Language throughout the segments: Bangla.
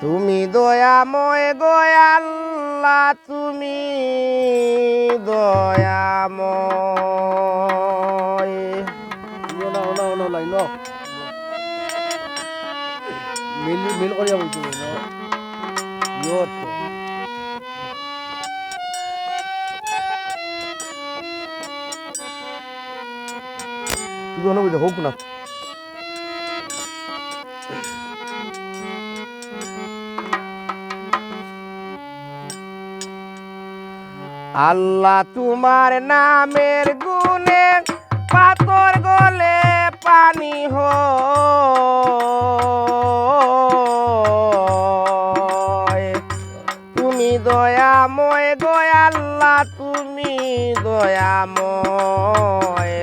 তুমি দয়াময় গয়াল্লা তুমি দয়াময়। মিল মিল করিয়া বলছো তুই কোনো বুঝে হোক না। আল্লাহ তোমার নামের গুণে পাথর গলে পানি হয় তুমি দয়াময় আল্লাহ তুমি দয়াময়।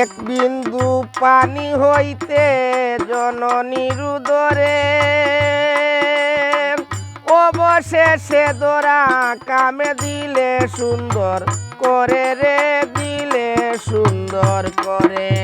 এক বিন্দু পানি হইতে জননীর উদরে অবশেষে দোরা কামে দিলে সুন্দর করে রে, দিলে সুন্দর করে।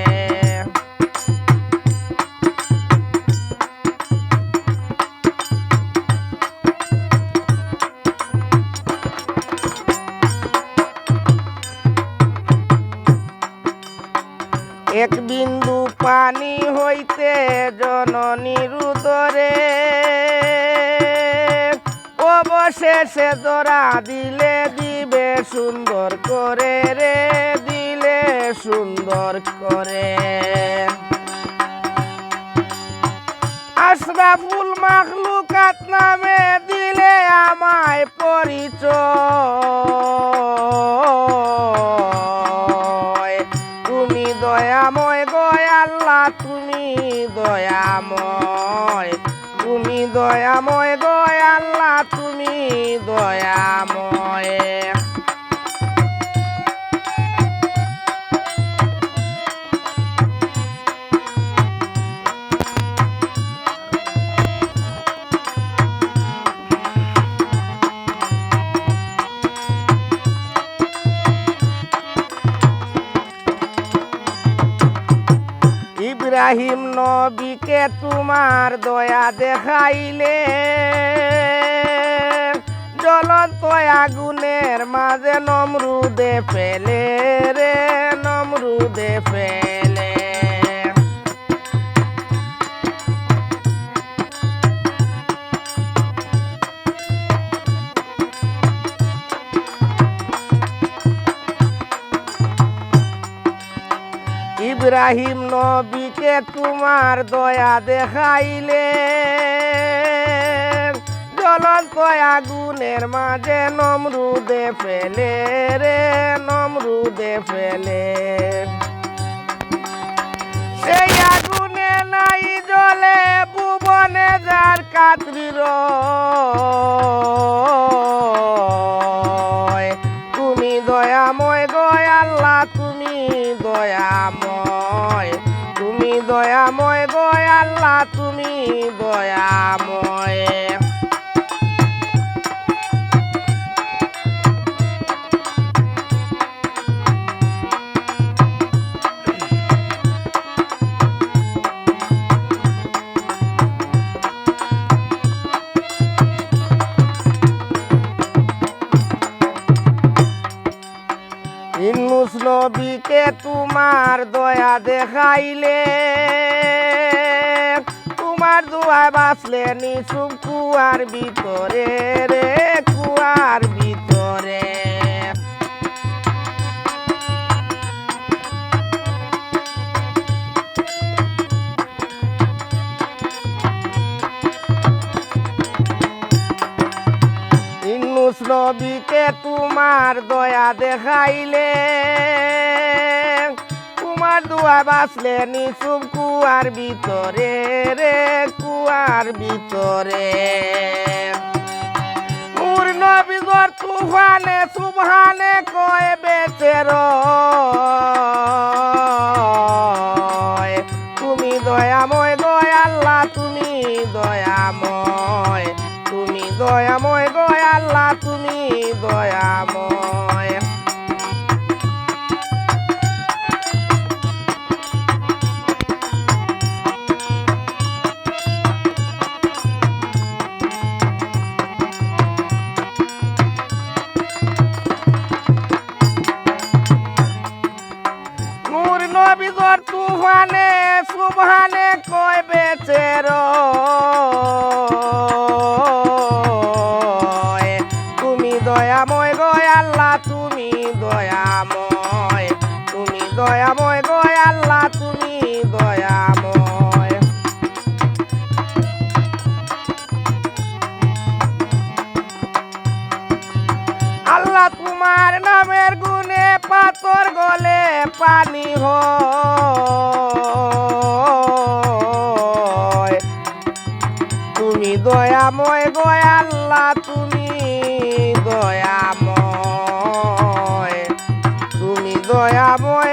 এক বিন্দু পানি হইতে জননীর উদরে অবশেষে দরা দিলে দিবে সুন্দর করে রে, দিলে সুন্দর করে। আশরাফুল মাখলুকাত নামে তুমি দয়াময় গয়াল্লাহ ইব্রাহিম নবীকে তোমার দয়া দেখাইলে। জ্বলন্ত আগুনের মাঝে নমরুদে ফেলে রে নমরুদে ফেলে। ইব্রাহিম নবীকে তোমার দয়া দেখাইলে। জ্বলন্ত আগুনের মাঝে নমরুদে ফেলে রে, নমরুদে ফেলে। সেই আগুনে নাই জলে ভুবনে যার কাতরির তুমি দয়াময় গয়াল্লাহ তুমি দয়াময়। দয়াময় বয়াল্লা তুমি দয়াময়। ইনুস নবীকে তোমার দয়া দেখাইলে তোমার দোয়া বাঁচলে নিচুম কুয়ার ভিতরে। নবীকে তোমার দয়া দেখাইলে। তোমার দোয়া বাঁচলে নিচুম কুয়ার ভিতরে রে, কুয়ার ভিতরে। তুফানে, সুবহানে কয় বেচে সুবহানে কয় বেচে রয়? তুমি দয়াময় গয় আল্লাহ, তুমি দয়াময়। তুমি দয়াময় গয় আল্লাহ, তুমি দয়াময়। আল্লাহ তোমার নামের গুণে পাথর গলে পানি হয়। দয়াময় গয়াল্লা তুমি দয়াময়। তুমি দয়াময়